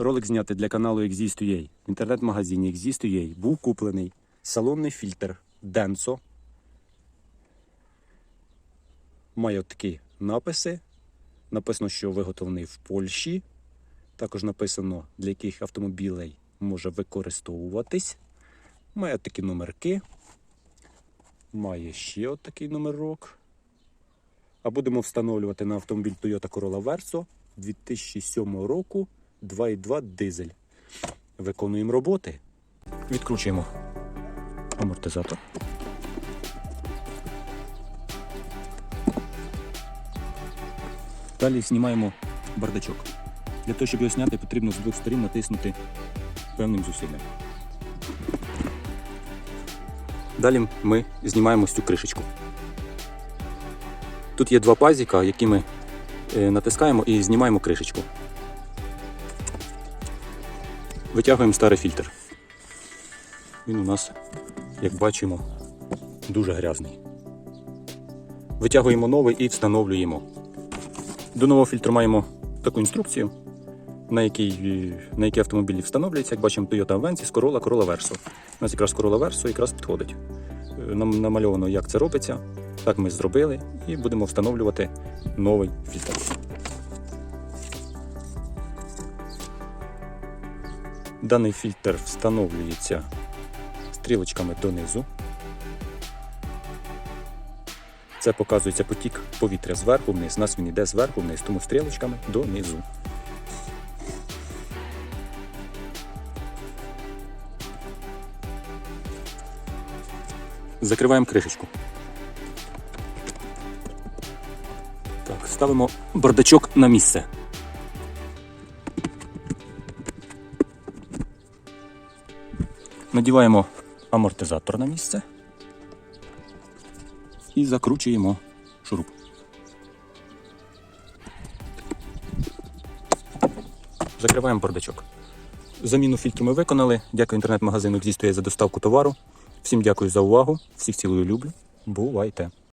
Ролик знятий для каналу Exist.ua. В інтернет-магазині Exist.ua був куплений салонний фільтр Denso. Має такі написи. Написано, що виготовлений в Польщі. Також написано, для яких автомобілей може використовуватись. Має такі номерки. Має ще отакий номерок. А будемо встановлювати на автомобіль Toyota Corolla Verso 2007 року 2.2 дизель. Виконуємо роботи. Відкручуємо амортизатор. Далі знімаємо бардачок. Для того, щоб його зняти, потрібно з двох сторін натиснути певним зусиллям. Далі ми знімаємо цю кришечку. Тут є два пазіка, які ми е, натискаємо і знімаємо кришечку. Витягуємо старий фільтр. Він у нас, як бачимо, дуже грязний. Витягуємо новий і встановлюємо. До нового фільтру маємо таку інструкцію, на якій, на якій автомобілі встановлюється. Як бачимо, Toyota Avensis, Corolla, Corolla Verso. У нас якраз Corolla Verso якраз підходить. Е, Нам намальовано, як це робиться. Так ми зробили і будемо встановлювати новий фільтр. Даний фільтр встановлюється стрілочками донизу. Це показується потік повітря зверху вниз. У нас він йде зверху вниз, тому стрілочками донизу. Закриваємо кришечку. Так, ставимо бардачок на місце. Надіваємо амортизатор на місце і закручуємо шуруп. Закриваємо бардачок. Заміну фільтру ми виконали. Дякую інтернет-магазину «Екзістує» за доставку товару. Всім дякую за увагу. Всіх цілую люблю. Бувайте!